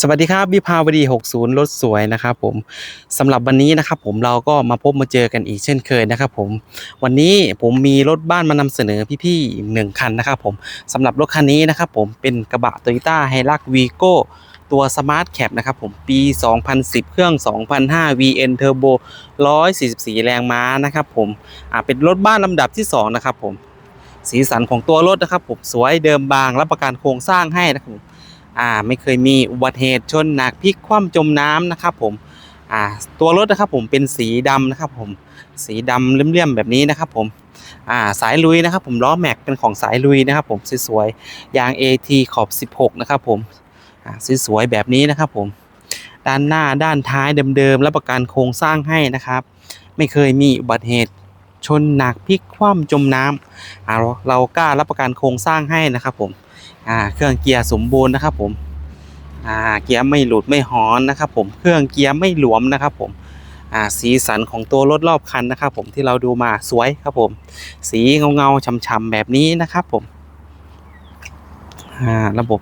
สวัสดีครับวิภาวดี 60 รถสวยนะครับผมสำหรับวันนี้นะครับผมเราก็มาพบมาเจอกันอีกเช่นเคยนะครับผมวันนี้ผมมีรถบ้านมานำเสนอพี่ๆหนึ่งคันนะครับผมสำหรับรถคันนี้นะครับผมเป็นกระบะ Toyota h i l u x Vigo ตัว Smart Cap นะครับผมปี 2010 เครื่อง 2005 VN Turbo 144 แรงม้านะครับผมอ่าเป็นรถบ้านลำดับที่ 2 นะครับผมสีสันของตัวรถนะครับผมสวยเดิมบางรับประกันโครงสร้างให้นะครับผม อ่าไม่เคยมีอุบัติเหตุชนหนักพลิกคว่ำจมน้ำนะครับผมอ่าตัวรถนะครับผมเป็นสีดำนะครับผมสีดำเลี่ยมๆแบบนี้นะครับผมอ่าสายลุยนะครับผมล้อแม็กเป็นของสายลุยนะครับผมสวยๆยาง AT ขอบ 16 นะครับผมอ่าสวยๆแบบนี้นะครับผมด้านหน้าด้านท้ายเดิมๆรับประกันโครงสร้างให้นะครับ ไม่เคยมีอุบัติเหตุชนหนักพลิกคว่ำจมน้ำเราเรากล้ารับประกันโครงสร้างให้นะครับผม อ่าเครื่องเกียร์สมบูรณ์นะครับผมอ่าเกียร์ไม่หลุดไม่หอนนะครับผมเครื่องเกียร์ไม่หลวมนะครับผมอ่าสีสันของตัวรถรอบคันนะครับผมที่เราดูมาสวยครับผม สีเงาเงาๆช่ำๆแบบนี้นะครับผมอ่าระบบ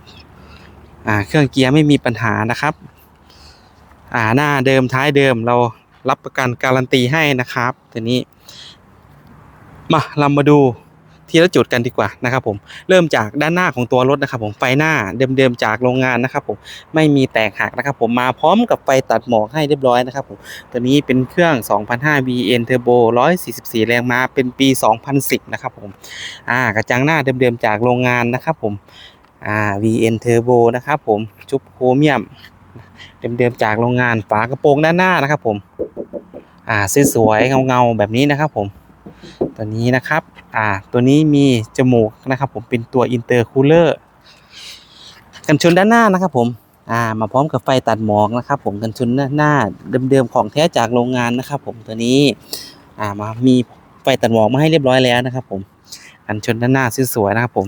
อ่าเครื่องเกียร์ไม่มีปัญหานะครับอ่าหน้าเดิมท้ายเดิมเรารับประกันการันตีให้นะครับทีนี้มาเรามาดู ทีละจุดกันดีกว่านะครับผมเริ่มจากด้านหน้าของตัวรถนะครับผมไฟหน้าเดิมๆจากโรงงานนะครับผมไม่มีแตกหักนะครับผมมาพร้อมกับไฟตัดหมอกให้เรียบร้อยนะครับผมตัวนี้เป็นเครื่อง 2005 VN Turbo 144 แรงม้าเป็นปี 2010 นะครับผมอ่ากระจังหน้าเดิมๆจากโรงงานนะครับผมอ่า VN Turbo นะครับผมชุบโครเมียมเดิมๆจากโรงงานฝากระโปรงด้านหน้านะครับผมอ่าสวยๆเงาๆแบบนี้นะครับผม ตัวนี้นะครับอ่าตัวนี้มีจมูกนะครับ ผมเป็นตัวอินเตอร์คูลเลอร์กันชนด้านหน้านะครับ ผมอ่ามาพร้อมกับไฟตัดหมอกนะครับ ผมกันชนหน้าเดิมๆของแท้จากโรงงานนะครับ ผมตัวนี้อ่ามามีไฟตัดหมอกมาให้เรียบร้อยแล้วนะครับ ผมกันชนด้านหน้าสวยๆนะครับ ผม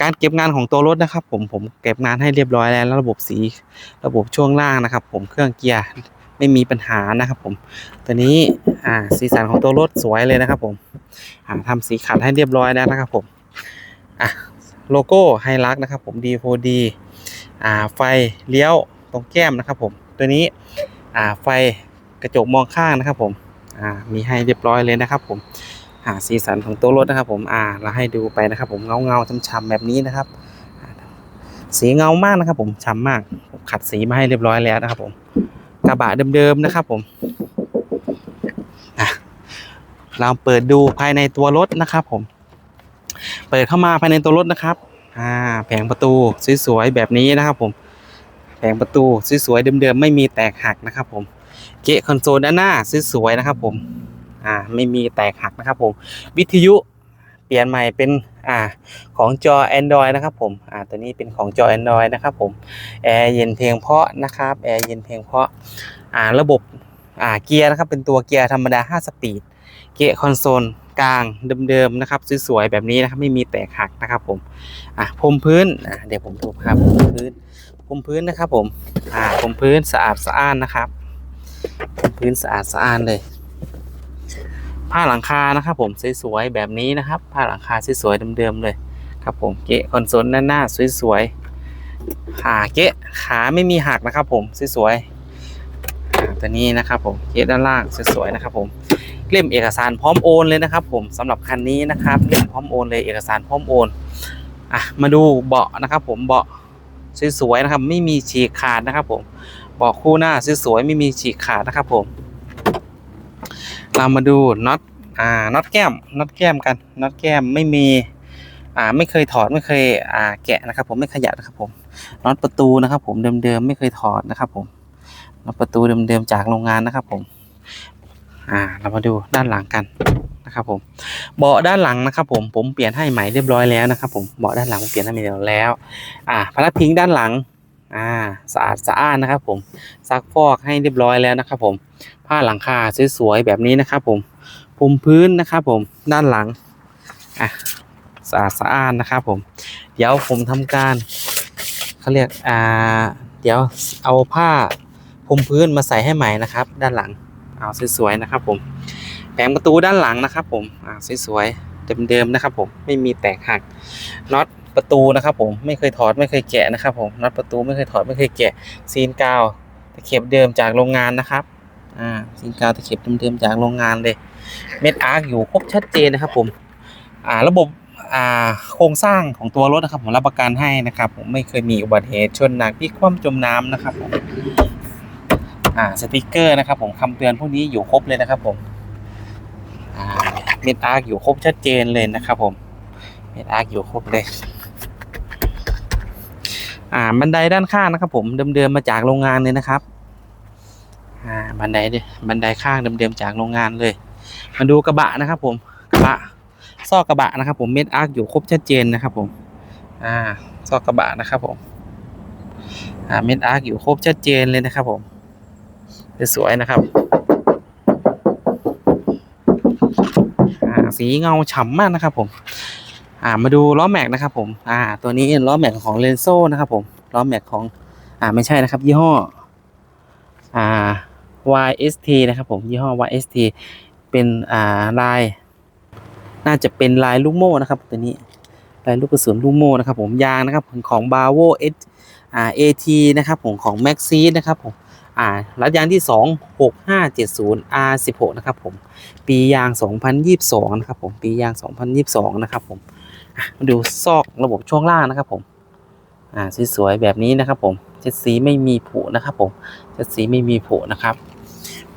การเก็บงานของตัวรถนะครับ ผมผมเก็บงานให้เรียบร้อยแล้ว ระบบสี ระบบช่วงล่างนะครับ ผมเครื่องเกียร์ ไม่มีปัญหานะครับผม ตัวนี้อ่าสีสันของตัวรถสวยเลยนะครับผมอ่าทำสีขัดให้เรียบร้อยแล้วนะครับผมอะโลโก้ไฮลักนะครับผม D4D อ่าไฟเลี้ยวตรงแก้มนะครับผม ตัวนี้อ่าไฟกระจกมองข้างนะครับผมอ่ามีให้เรียบร้อยเลยนะครับผมอ่าสีสันของตัวรถนะครับผมอ่าเราให้ดูไปนะครับผมเงาเงาช้ำๆแบบนี้นะครับ สีเงามากนะครับผมช้ำมากผมขัดสีมาให้เรียบร้อยแล้วนะครับผม กระบะเดิมๆนะครับผมเราเปิดดูภายในตัวรถนะครับผม เปิดเข้ามาภายในตัวรถนะครับอ่าแผงประตูสวยๆแบบนี้นะครับผม แผงประตูสวยๆเดิมๆไม่มีแตกหักนะครับผม เกะคอนโซลด้านหน้าสวยๆนะครับผม อ่าไม่มีแตกหักนะครับผม วิทยุเปลี่ยนใหม่เป็น อ่าของจอ Android นะครับผมอ่าตัวนี้เป็นของจอ Android นะครับผมแอร์เย็นเพียงเพาะนะครับแอร์เย็นเพียงเพาะอ่าระบบอ่าเกียร์นะครับเป็นตัวเกียร์ธรรมดา 5 สปีด เกียร์คอนโซลกลางเดิมๆนะครับสวยๆแบบนี้นะครับไม่มีแตกหักนะครับผมอะพรมพื้นอะเดี๋ยวผมดูครับพรมพื้นพรมพื้นนะครับผมอ่าพรมพื้นสะอาดสะอ้านนะครับพรมพื้นสะอาดสะอ้านเลย ผ้าหลังคานะครับผมสวยๆแบบนี้นะครับ ผ้าหลังคาสวยๆเดิมๆเลยครับผมเกะคอนโซลด้านหน้าสวยๆขาเกะขาไม่มีหักนะครับผมสวยๆตัวนี้นะครับผมเกะด้านล่างสวยๆนะครับผมเล่มเอกสารพร้อมโอนเลยนะครับ ผมสำหรับคันนี้นะครับเล่มพร้อมโอนเลยเอกสารพร้อมโอนอะมาดูเบาะนะครับผมเบาะสวยๆนะครับ ไม่มีฉีกขาดนะครับผมเบาะคู่หน้าสวยๆไม่มีฉีกขาดนะครับผม เรามาดูน็อตอ่าน็อตแก้มน็อตแก้มกันน็อตแก้มไม่มีอ่าไม่เคยถอดไม่เคยอ่าแกะนะครับ ผมไม่ขยับนะครับผมน็อตประตูนะครับ ผมเดิมๆไม่เคยถอดนะครับ ผมน็อตประตูเดิมๆจากโรงงานนะครับ ผมอ่าเรามาดูด้านหลังกันนะครับผมเบาะด้านหลังนะครับ ผมผมเปลี่ยนให้ใหม่เรียบร้อยแล้วนะครับผมเบาะด้านหลังผมเปลี่ยนให้ใหม่เรียบร้อยแล้ว อ่าพนักพิงด้านหลังอ่าสะอาดสะอ้านนะครับ ผมซักฟอกให้เรียบร้อยแล้วนะครับ ผม ผ้าหลังคาสวยๆแบบนี้นะครับผมพรมพื้นนะครับผมด้านหลังอะสะอาดสะอ้านนะครับผม เดี๋ยวผมทำการเขาเรียกอ่าเดี๋ยวเอาผ้าพรมพื้นมาใส่ให้ใหม่นะครับ ด้านหลังเอาสวยๆนะครับผมแผงประตูด้านหลังนะครับ ผมอ่าสวยๆเดิมๆนะครับ ผมไม่มีแตกหักน็อตประตูนะครับ ผมไม่เคยถอดไม่เคยแกะนะครับ ผมน็อตประตูไม่เคยถอดไม่เคยแกะซีนกาวตะเข็บเดิมจากโรงงานนะครับ อ่าซีนกาตะเข็บเดิมๆจากโรงงานเลยเม็ดอาร์คอยู่ครบชัดเจนนะครับผมอ่าระบบอ่าโครงสร้างของตัวรถนะครับผมรับประกันให้นะครับ ผมไม่เคยมีอุบัติเหตุชนหนักพลิกคว่ำจมน้ำนะครับผมอ่าสติกเกอร์นะครับ ผมคำเตือนพวกนี้อยู่ครบเลยนะครับผมอ่าเม็ดอาร์คอยู่ครบชัดเจนเลยนะครับ ผมเม็ดอาร์คอยู่ครบเลยอ่าบันไดด้านข้างนะครับ ผมเดิมๆมาจากโรงงานเลยนะครับ อ่าบันไดดิบันไดข้างเดิมๆจากโรงงานเลย มาดูกระบะนะครับ ผมกระบะซอกกระบะนะครับ ผมเม็ดอาร์คอยู่ครบชัดเจนนะครับ ผม อ่าซอกกระบะนะครับผมอ่าเม็ดอาร์คอยู่ครบชัดเจนเลยนะครับ ผมสวยนะครับ อ่าสีเงาฉ่ำมากนะครับ ผม อ่ามาดูล้อแม็กนะครับ ผม อ่า ตัวนี้ล้อแม็กของเลนโซนะครับ ผมล้อแม็กของ อ่าไม่ใช่นะครับ ยี่ห้อ อ่า YST นะครับผมยี่ห้อ YST เป็นอ่าลาย น่าจะเป็นลายลูกโม่นะครับตัวนี้ลายลูกกระสุนลูกโม่นะครับผมยางนะครับของ Bravo S อ่า AT นะครับผมของ Maxi นะครับผมอ่ารัดยางที่ 26570 R16 นะครับผมปียาง 2022 นะครับผมปียาง 2022 นะครับผมมาดูซอกระบบช่วงล่างนะครับผมอ่าสวยๆแบบนี้นะครับผมเจ็ดสีไม่มีผุนะครับผมเจ็ดสีไม่มีผุนะครับ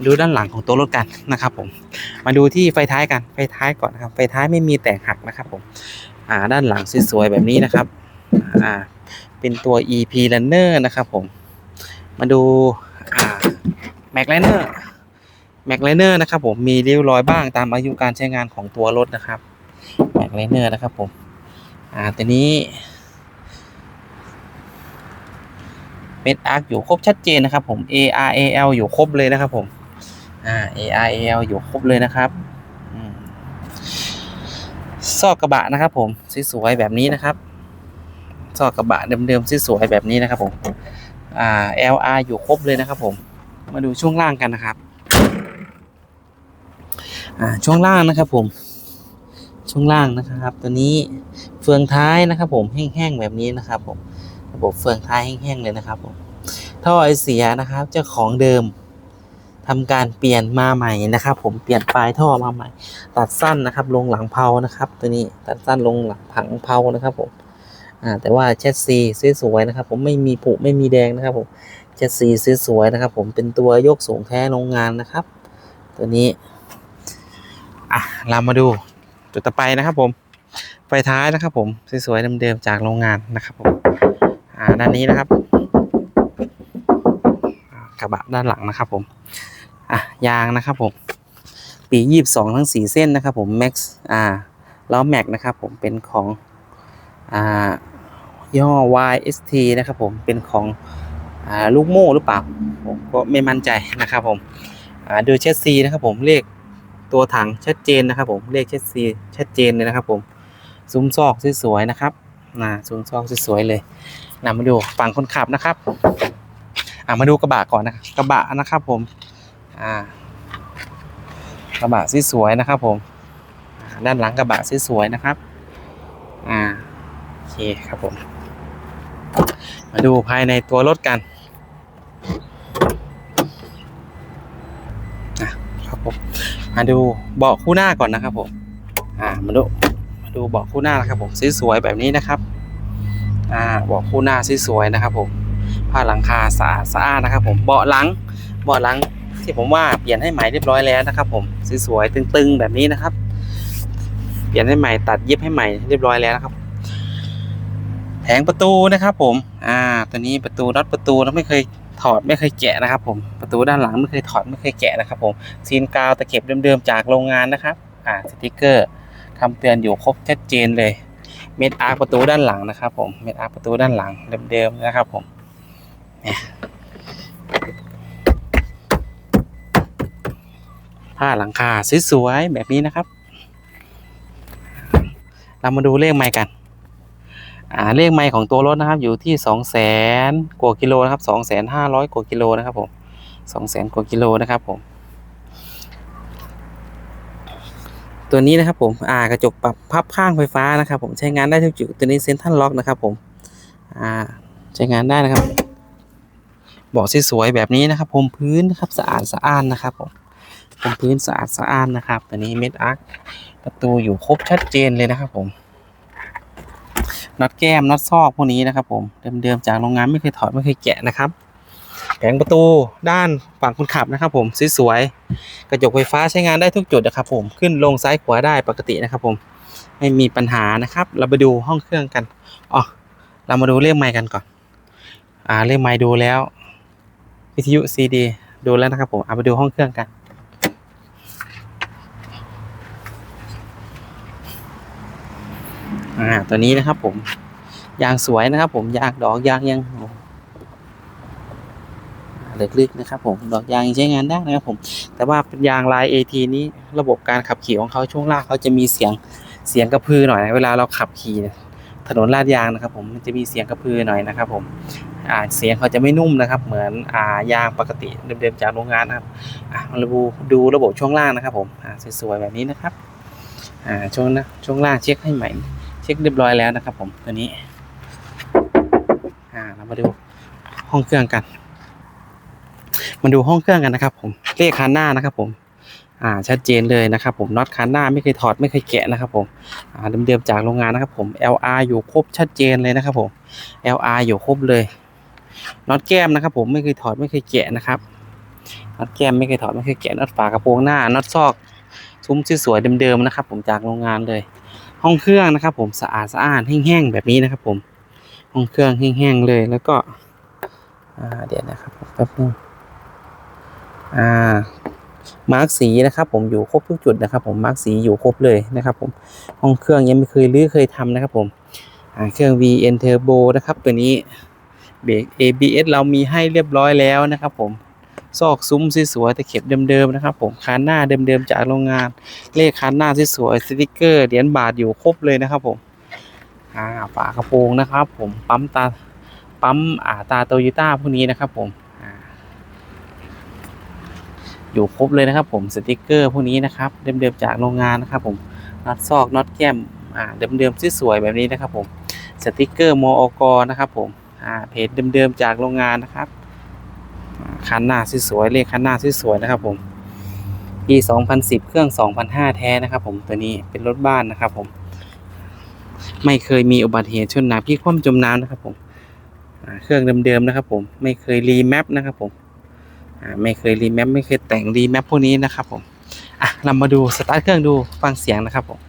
ดูด้านหลังของตัวรถกันนะครับผม มาดูที่ไฟท้ายกัน ไฟท้ายก่อนนะครับ ไฟท้ายไม่มีแตกหักนะครับผม อ่า ด้านหลังสวยๆแบบนี้นะครับ อ่า เป็นตัว EP Runner นะครับผม มาดู อ่า Mac Liner แม็กไลเนอร์นะครับผม มีริ้วรอยบ้างตามอายุการใช้งานของตัวรถนะครับแม็กไลเนอร์นะครับผม อ่าตัวนี้เม็ดอาร์คอยู่ครบชัดเจนนะครับผม A R A L อยู่ครบเลยนะครับผม อ่า ARL อยู่ครบเลยนะครับซอกกระบะนะครับ ผมสวยๆแบบนี้นะครับซอกกระบะเดิมๆสวยๆแบบนี้นะครับ ผมอ่า L R อยู่ครบเลยนะครับ ผม มาดูช่วงล่างกันนะครับ อ่าช่วงล่างนะครับ ผม ช่วงล่างนะครับ ตัวนี้เฟืองท้ายนะครับ ผมแห้งๆแบบนี้นะครับ ผม ระบบเฟืองท้ายแห้งๆเลยนะครับ ผมท่อไอเสียนะครับ เจ้าของเดิม ทำการเปลี่ยนมาใหม่นะครับ ผมเปลี่ยนปลายท่อมาใหม่ ตัดสั้นนะครับ ลงหลังเพานะครับ ตัวนี้ตัดสั้นลงหลังผังเพานะครับผมอ่าแต่ว่าเชสซีสวยๆนะครับ ผมไม่มีผุไม่มีแดงนะครับ ผมเชสซีสวยๆนะครับ ผมเป็นตัวยกสูงแท้โรงงานนะครับ ตัวนี้อะเรามาดูจุดต่อไปนะครับ ผมไฟท้ายนะครับ ผมสวยๆเดิมๆจากโรงงานนะครับผมอ่าด้านนี้นะครับกระบะด้านหลังนะครับผม อะยางนะครับผมปียี่สิบสองทั้งสี่เส้นนะครับผมแม็กซ์อ่าล้อแม็กนะครับผมเป็นของอ่าย่อ YST นะครับผมเป็นของอ่าลูกโม่หรือเปล่าผมก็ไม่มั่นใจนะครับผมอ่าดูเชสซีนะครับผมเลขตัวถังชัดเจนนะครับผมเลขเชสซีชัดเจนเลยนะครับผมซุ้มซอกสวยๆนะครับนะซุ้มซอกสวยๆเลยนำมาดูฝั่งคนขับนะครับอ่ามาดูกระบะก่อนนะกระบะนะครับผม อ่ากระบะสวยๆนะครับ ผมด้านหลังกระบะสวยๆนะครับ อ่าโอเคครับผม มาดูภายในตัวรถกันอะครับผมมาดูเบาะคู่หน้าก่อนนะครับ ผม อ่ามาดูมาดูเบาะคู่หน้านะครับ ผมสวยๆแบบนี้นะครับ อ่าเบาะคู่หน้าสวยๆนะครับ ผมผ้าหลังคาสะอาดสะอาดนะครับ ผมเบาะหลังเบาะหลัง ที่ผมว่าเปลี่ยนให้ใหม่เรียบร้อยแล้วนะครับ ผมสวยๆตึงๆแบบนี้นะครับ เปลี่ยนให้ใหม่ตัดเย็บให้ใหม่เรียบร้อยแล้วนะครับแผงประตูนะครับผม อ่า ตัวนี้ประตูน็อตประตูเราไม่เคยถอดไม่เคยแกะนะครับ ผม ประตูด้านหลังไม่เคยถอดไม่เคยแกะนะครับ ผม ซีนกาวตะเข็บเดิมๆจากโรงงานนะครับ อ่า สติกเกอร์คำเตือนอยู่ครบชัดเจนเลย เม็ดอาร์ประตูด้านหลังนะครับ ผม เม็ดอาร์ประตูด้านหลังเดิมๆนะครับ ผมเนี่ย ผ้าหลังคาสวยๆแบบนี้นะครับ เรามาดูเลขไมค์กันเลขไมค์ของตัวรถนะครับ อยู่ที่สองแสนกว่ากิโลนะครับสองแสนห้าร้อยกว่ากิโลนะครับผมสองแสนกว่ากิโลนะครับผม ตัวนี้นะครับผมอ่ากระจกปรับพับข้างไฟฟ้านะครับ ผมใช้งานได้ทุกจุดตัวนี้เซ็นทรัลล็อกนะครับผมอ่าใช้งานได้นะครับเบอกสวยๆแบบนี้นะครับผมพื้นนะครับสะอาดสะอ้านนะครับผม ผมพื้นสะอาดสะอ้านนะครับตัวนี้เม็ดอาร์คประตูอยู่ครบชัดเจนเลยนะครับผมน็อตแก้มน็อตซอกพวกนี้นะครับผมเดิมๆจากโรงงานไม่เคยถอดไม่เคยแกะนะครับแผงประตูด้านฝั่งคนขับนะครับ ผมสวยๆกระจกไฟฟ้าใช้งานได้ทุกจุดนะครับ ผมขึ้นลงซ้ายขวาได้ปกตินะครับ ผมไม่มีปัญหานะครับ เราไปดูห้องเครื่องกันอ๋อเรามาดูเรื่องไมค์กันก่อน อ่าเรื่องไมค์ดูแล้ว วิทยุซีดีดูแล้วนะครับ ผมเอาไปดูห้องเครื่องกัน อ่าตัวนี้นะครับผมยางสวยนะครับ ผมยางดอกยางยังลึกๆนะครับ ผมดอกยางใช้งานได้นะครับ ผม แต่ว่าเป็นยางลาย AT นี้ระบบการขับขี่ของเขาช่วงล่างเขาจะมีเสียงเสียงกระพือหน่อยนะเวลาเราขับขี่ถนนลาดยางนะครับ ผมมันจะมีเสียงกระพือหน่อยนะครับ ผมอ่าเสียงเขาจะไม่นุ่มนะครับ เหมือนอ่ายางปกติเดิมๆจากโรงงานนะครับอะมาดูดูระบบช่วงล่างนะครับ ผมอ่าสวยๆแบบนี้นะครับอ่าช่วงนะช่วงล่างเช็คให้ใหม่ เช็คเรียบร้อยแล้วนะครับผมตัวนี้ อ่าเรามาดูห้องเครื่องกัน มาดูห้องเครื่องกันนะครับผมเลขคันหน้านะครับผมอ่าชัดเจนเลยนะครับผมน็อตคันหน้าไม่เคยถอดไม่เคยแกะนะครับผมอ่าเดิมๆจากโรงงานนะครับผม LR อยู่ครบชัดเจนเลยนะครับผม LR อยู่ครบเลยน็อตแก้มนะครับ ผมไม่เคยถอดไม่เคยแกะนะครับน็อตแก้มไม่เคยถอดไม่เคยแกะน็อตฝากระโปรงหน้าน็อตซอก ซุ้มสวยๆเดิมๆนะครับ ผมจากโรงงานเลย ห้องเครื่องนะครับผมสะอาดสะอาดแห้งๆแบบนี้นะครับผมห้องเครื่องแห้งๆเลยแล้วก็เดี๋ยวนะครับแป๊บนึงอ่ามาร์กสีนะครับผมอยู่ครบทุกจุดนะครับ ผมมาร์กสีอยู่ครบเลยนะครับผมห้องเครื่องยังไม่เคยรื้อเคยทำนะครับผมเครื่อง VN Turbo นะครับ ตัวนี้เบรก ABS เรามีให้เรียบร้อยแล้วนะครับผม ซอกซุ้มสวยๆตะเข็บเดิมๆนะครับ ผมคานหน้าเดิมๆจากโรงงาน เลขคานหน้าสวยๆสติกเกอร์เหรียญบาทอยู่ครบเลยนะครับ ผมอ่าฝากระโปรงนะครับ ผมปั๊มตาปั๊มอ่าตาโตโยต้าพวกนี้นะครับ ผมอยู่ครบเลยนะครับ ผมสติกเกอร์พวกนี้นะครับ เดิมๆจากโรงงานนะครับ ผมน็อตซอกน็อตแก้มอ่าเดิมๆสวยๆแบบนี้นะครับ ผมสติกเกอร์มอกนะครับ ผมอ่าเพจเดิมๆจากโรงงานนะครับ คันหน้าสวยๆเลขคันหน้าสวยๆนะครับ ผมปี 2010 เครื่อง 2005 แท้นะครับ ผมตัวนี้เป็นรถบ้านนะครับ ผม ไม่เคยมีอุบัติเหตุชนหนักพี่คว่ำจมน้ำนะครับ ผมเครื่องเดิมๆนะครับ ผมไม่เคยรีแมปนะครับ ผมไม่เคยรีแมปไม่เคยแต่งรีแมปพวกนี้นะครับ ผมอะเรามาดูสตาร์ทเครื่องดูฟังเสียงนะครับผม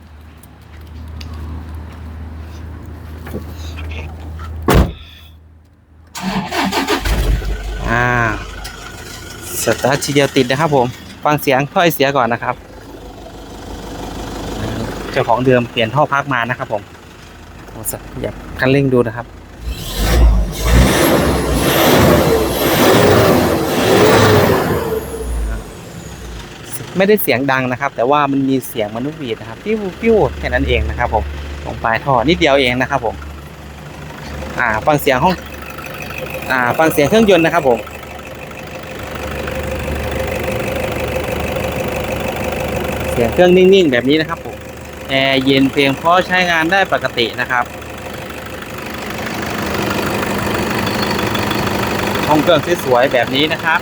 อ่า สตาร์ททีเดียวติดนะครับผม ฟังเสียงถ้อยเสียก่อนนะครับ เจ้าของเดิมเปลี่ยนท่อพักมานะครับผมองสักอยากคันเร่งดูนะครับไม่ได้เสียงดังนะครับ แต่ว่ามันมีเสียงมนุษย์วีดนะครับปิ้วปิ้วแค่นั้นเองนะครับ ผมลงปลายท่อนิดเดียวเองนะครับ ผม อ่า ฟังเสียงห้อง อ่า ฟังเสียงเครื่องยนต์นะครับ ผม เสียงเครื่องนิ่งๆ แบบนี้นะครับผมแอร์เย็นเพียงพอใช้งานได้ปกตินะครับห้องเครื่องสวยๆแบบนี้นะครับ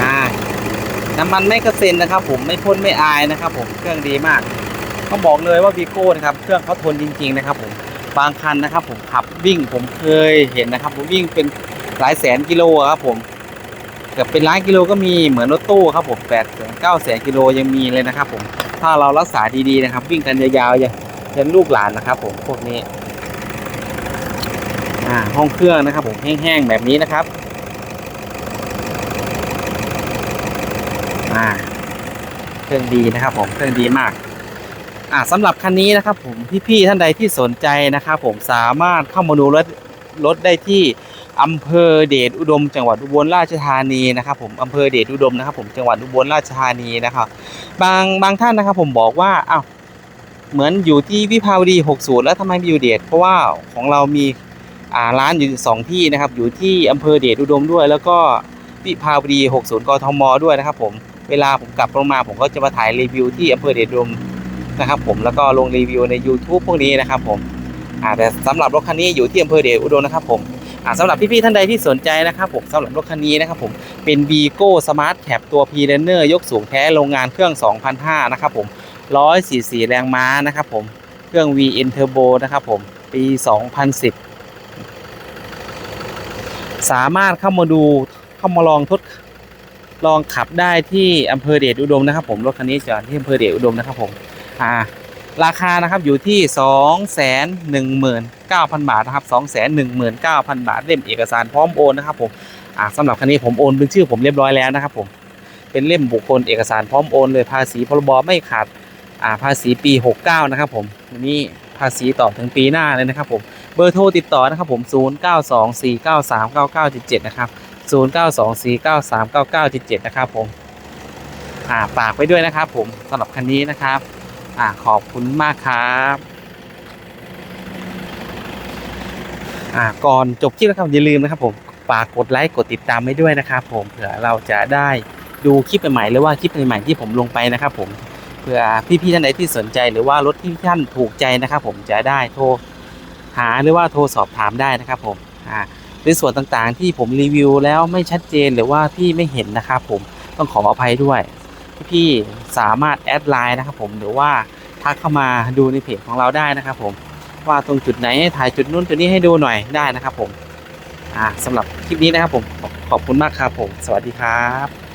อ่าน้ำมันไม่กระเซ็นนะครับ ผมไม่พ่นไม่อายนะครับ ผมเครื่องดีมากต้องบอกเลยว่าวีโก้นะครับ เครื่องเขาทนจริง ๆ นะครับผม บางคันนะครับ ผมขับวิ่งผมเคยเห็นนะครับ ผมวิ่งเป็นหลายแสนกิโลครับผมเกือบเป็นล้านกิโลก็มีเหมือนรถตู้ครับผมแปดแสนเก้าแสนกิโลยังมีเลยนะครับ ผมถ้าเรารักษาดีๆนะครับ วิ่งกันยาวๆอย่างยันลูกหลานนะครับ ผมพวกนี้อ่าห้องเครื่องนะครับ ผมแห้งๆแบบนี้นะครับอ่าเครื่องดีนะครับ ผมเครื่องดีมาก อ่าสำหรับคันนี้นะครับผมพี่ๆท่านใดที่สนใจนะครับผมสามารถเข้ามาดูรถรถได้ที่อำเภอเดชอุดม จังหวัดอุบลราชธานีนะครับผมอำเภอเดชอุดมนะครับผมจังหวัดอุบลราชธานีนะครับบางบางท่านนะครับผมบอกว่าอ้าวเหมือนอยู่ที่วิภาวดี 60 แล้วทำไมไม่อยู่เดชเพราะว่าของเรามีอ่าร้านอยู่สองที่นะครับอยู่ที่อำเภอเดชอุดมด้วย แล้วก็วิภาวดี 60 กทมด้วยนะครับผมเวลาผมกลับลงมาผมก็จะมาถ่ายรีวิวที่อำเภอเดชอุดม นะครับผมแล้วก็ลงรีวิวใน YouTube พวกนี้นะครับผมอ่าแต่สำหรับรถคันนี้อยู่ที่อำเภอเดชอุดมนะครับผมอ่าสำหรับพี่ๆท่านใดที่สนใจนะครับผมสำหรับรถคันนี้นะครับผมเป็น v ีโก้สมาร์ทแคปตัว p r e n e r ยกสูงแท้โรงงานเครื่อง 2,500นะครับผม144 แรงม้านะครับผมเครื่อง VN Turbo นะครับผมปี 2010 สามารถเข้ามาดูเข้ามาลองทดลองขับได้ที่อำเภอเดชอุดมนะครับผมรถคันนี้จอดที่อำเภอเดชอุดมนะครับผม อ่าราคานะครับอยู่ที่ 219,000 บาทนะครับ 219,000 บาทเล่มเอกสารพร้อมโอนนะครับผมอ่าสำหรับคันนี้ผมโอนเป็นชื่อผมเรียบร้อยแล้วนะครับผมเป็นเล่มบุคคลเอกสารพร้อมโอนเลยภาษีพรบไม่ขาดอ่าภาษีปี 69 นะครับผมอันนี้ภาษีต่อถึงปีหน้าเลยนะครับผมเบอร์โทรติดต่อนะครับผม 0924939977 นะครับ 0924939977 นะครับผมอ่าฝากไว้ด้วยนะครับผมสำหรับคันนี้นะครับ อ่าขอบคุณมากครับอ่าก่อนจบคลิปนะครับอย่าลืมนะครับผมฝากกดไลค์กดติดตามไว้ด้วยนะครับผมเผื่อเราจะได้ดูคลิปใหม่ๆหรือว่าคลิปใหม่ๆที่ผมลงไปนะครับผมเผื่อพี่ๆท่านใดที่สนใจหรือว่ารถที่ท่านถูกใจนะครับผมจะได้โทรหาหรือว่าโทรสอบถามได้นะครับผมอ่าในส่วนต่างๆที่ผมรีวิวแล้วไม่ชัดเจนหรือว่าพี่ไม่เห็นนะครับผมต้องขออภัยด้วย พี่สามารถแอดไลน์นะครับผมหรือว่าทักเข้ามาดูในเพจของเราได้นะครับผมว่าตรงจุดไหนถ่ายจุดนู้นจุดนี้ให้ดูหน่อยได้นะครับผมอ่าสำหรับคลิปนี้นะครับผมขอบคุณมากครับผม สวัสดีครับ